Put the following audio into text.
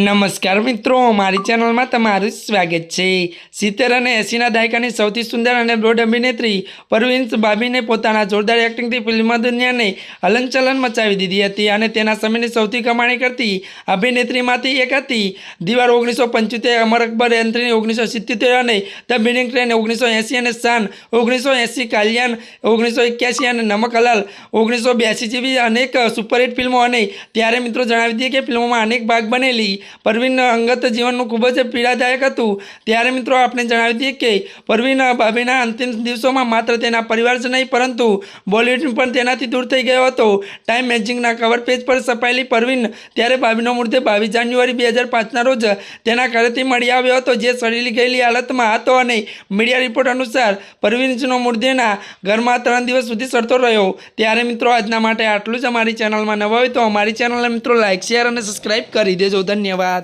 નમસ્કાર મિત્રો, મારી ચેનલમાં તમારું સ્વાગત છે. સિત્તેર અને એંસીના દાયકાની સૌથી સુંદર અને બ્રોડ અભિનેત્રી પરવીન્સ બાબીને પોતાના જોરદાર એક્ટિંગથી ફિલ્મ દુનિયાને હલનચલન મચાવી દીધી હતી અને તેના સમયની સૌથી કમાણી કરતી અભિનેત્રીમાંથી એક હતી. દિવાળ ઓગણીસો પંચોતેર, અમર અકબર એન્થની ઓગણીસો સિત્યોતેર અને ધ બિનિંગ ટ્રેન ઓગણીસો એંસી અને શાન ઓગણીસો એંસી, કાલિયાન ઓગણીસો એક્યાસી અને નમક હલાલ ઓગણીસો બ્યાસી જેવી અનેક સુપરહિટ ફિલ્મો અને ત્યારે મિત્રો જણાવી દઈએ કે ફિલ્મોમાં અનેક ભાગ બનેલી પરવીન અંગત જીવનનું ખૂબ જ પીડાદાયક હતું. ત્યારે મિત્રો આપણે જણાવી દઈએ કે પરવીન ભાભીના અંતિમ દિવસોમાં માત્ર તેના પરિવાર જ નહીં, પરંતુ બોલિવૂડ પણ તેનાથી દૂર થઈ ગયો હતો. ટાઈમ મેગઝિનના કવર પેજ પર છપાયેલી પરવીન ત્યારે ભાભીનો મૃતદેહ બાવીસ જાન્યુઆરી બે હજાર પાંચના રોજ તેના ઘરેથી મળી આવ્યો હતો, જે સડેલી ગયેલી હાલતમાં હતો અને મીડિયા રિપોર્ટ અનુસાર પરવીનનો મૃતદેહના ઘરમાં ત્રણ દિવસ સુધી સડતો રહ્યો. ત્યારે મિત્રો આજના માટે આટલું જ. અમારી ચેનલમાં નવા હોય તો અમારી ચેનલને મિત્રો લાઇક શેર અને સબસ્ક્રાઇબ કરી દેજો. ધન્યવાદ. ধন্যবাদ